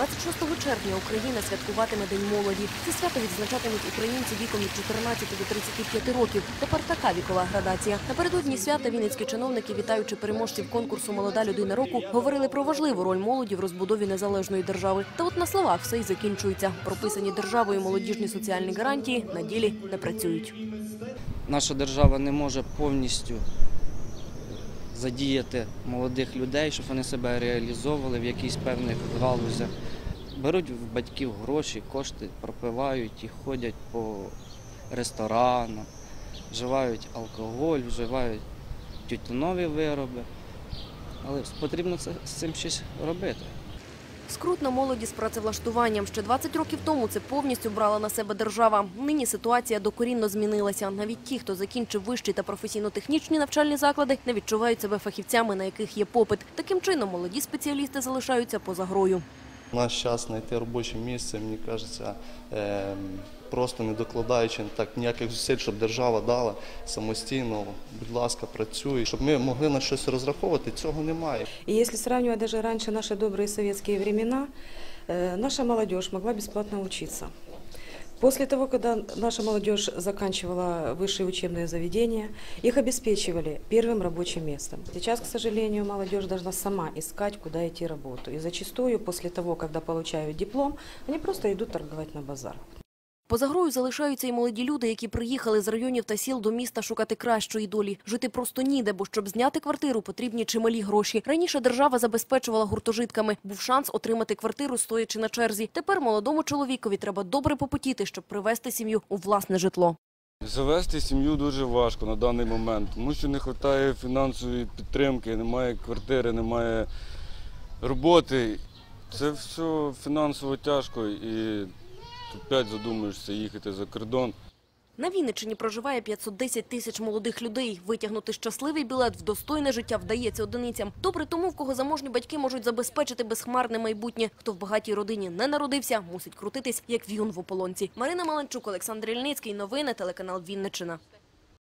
26 червня Україна святкуватиме День молоді. Це свято відзначатимуть українці віком від 14 до 35 років. Тепер така вікова градація. Напередодні свята вінницькі чиновники, вітаючи переможців конкурсу Молода людина року, говорили про важливу роль молоді в розбудові незалежної держави. Та от на словах все й закінчується. Прописані державою молодіжні соціальні гарантії на ділі не працюють. наша держава не може повністю задіяти молодих людей, щоб вони себе реалізовували в якихось певних галузях. Беруть в батьків гроші, кошти, пропивають і ходять по ресторанах, вживають алкоголь, вживають тютюнові вироби. Але потрібно це, з цим щось робити. Скрутна молоді з працевлаштуванням. Ще 20 років тому це повністю брала на себе держава. Нині ситуація докорінно змінилася. Навіть ті, хто закінчив вищі та професійно-технічні навчальні заклади, не відчувають себе фахівцями, на яких є попит. Таким чином, молоді спеціалісти залишаються поза грою. Наш час знайти робоче місце, мені кажеться, е, просто не докладаючи так ніяких зусиль, щоб держава дала самостійно, будь ласка, працюй, щоб ми могли на щось розраховувати, цього немає. І якщо сравнювати навіть раніше наші добрі совєтські времена, э, наша молодь могла безплатно учиться. После того, когда наша молодежь заканчивала высшие учебные заведения, их обеспечивали первым рабочим местом. Сейчас, к сожалению, молодежь должна сама искать, куда идти работу. И зачастую после того, когда получают диплом, они просто идут торговать на базар. Поза грою залишаються і молоді люди, які приїхали з районів та сіл до міста шукати кращої долі. Жити просто ніде, бо щоб зняти квартиру, потрібні чималі гроші. Раніше держава забезпечувала гуртожитками. Був шанс отримати квартиру, стоячи на черзі. Тепер молодому чоловікові треба добре попотіти, щоб привести сім'ю у власне житло. Завести сім'ю дуже важко на даний момент, тому що не вистачає фінансової підтримки, немає квартири, немає роботи. Це все фінансово тяжко і опять задумуєшся їхати за кордон. На Вінниччині проживає 510 тисяч молодих людей. Витягнути щасливий білет в достойне життя вдається одиницям. Добре тому, в кого заможні батьки можуть забезпечити безхмарне майбутнє. Хто в багатій родині не народився, мусить крутитись, як в'юн в ополонці. Марина Маланчук, Олександр Ільницький. Новини, телеканал Вінниччина.